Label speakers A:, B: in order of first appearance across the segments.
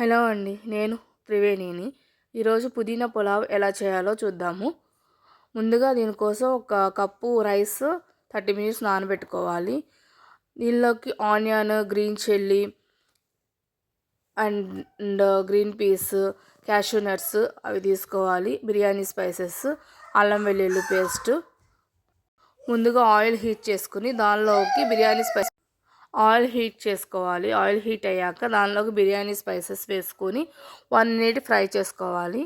A: Hello అండి నేను త్రివేణిని. ఈరోజు పుదీనా పులావ్ ఎలా చేయాలో చూద్దాము. ముందుగా దీనికోసం ఒక కప్పు రైస్ థర్టీ మినిట్స్ నానబెట్టుకోవాలి. దీనిలోకి onion green chilli and green peas cashew nuts అవి తీసుకోవాలి. బిర్యానీ స్పైసెస్ అల్లం వెల్లుల్లి పేస్ట్. ముందుగా ఆయిల్ హీట్ చేసుకుని దానిలోకి బిర్యానీ స్పైస్ ఆయిల్ హీట్ చేసుకోవాలి. ఆయిల్ హీట్ అయ్యాక దానిలోకి బిర్యానీ స్పైసెస్ వేసుకొని వన్ మినిట్ ఫ్రై చేసుకోవాలి.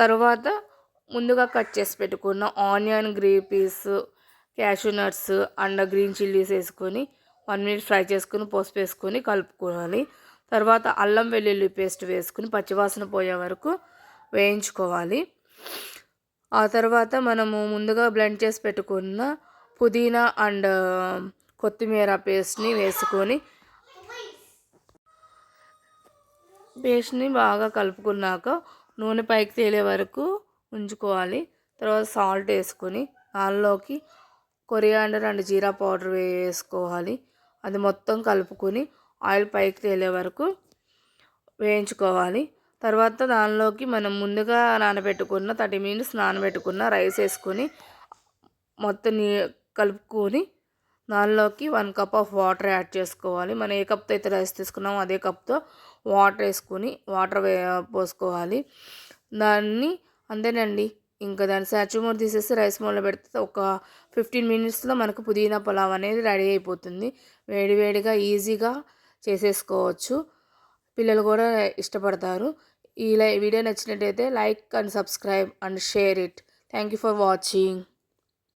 A: తర్వాత ముందుగా కట్ చేసి పెట్టుకున్న onion green peas cashew nuts and green chillies వేసుకొని వన్ మినిట్ ఫ్రై చేసుకుని పసుపు వేసుకొని కలుపుకోవాలి. తర్వాత అల్లం వెల్లుల్లి పేస్ట్ వేసుకుని పచ్చివాసన పోయే వరకు వేయించుకోవాలి. ఆ తర్వాత మనము ముందుగా బ్లెండ్ చేసి పెట్టుకున్న పుదీనా అండ్ um, కొత్తిమీర పేస్ట్ని వేసుకొని పేస్ట్ని బాగా కలుపుకున్నాక నూనె పైకి తేలే వరకు ఉంచుకోవాలి. తర్వాత సాల్ట్ వేసుకొని దానిలోకి కొరియాండర్ అండ్ జీరా పౌడర్ వేసుకోవాలి. అది మొత్తం కలుపుకొని ఆయిల్ పైకి తేలే వరకు వేయించుకోవాలి. తర్వాత దానిలోకి మనం ముందుగా నానబెట్టుకున్న థర్టీ మినిట్స్ నానబెట్టుకున్న రైస్ వేసుకొని మొత్తం కలుపుకొని దానిలోకి one cup of water add చేసుకోవాలి. మనం ఏ కప్తో అయితే రైస్ తీసుకున్నామో అదే కప్తో వాటర్ వేసుకొని వాటర్ పోసుకోవాలి. దాన్ని అంతేనండి. ఇంకా దాన్ని సాచు మూడు తీసేసి రైస్ మూల పెడితే ఒక ఫిఫ్టీన్ మినిట్స్లో మనకు పుదీనా పులావ్ అనేది రెడీ అయిపోతుంది. వేడివేడిగా ఈజీగా చేసేసుకోవచ్చు. పిల్లలు కూడా ఇష్టపడతారు. ఈ వీడియో నచ్చినట్టయితే like and subscribe and share it. Thank you for watching.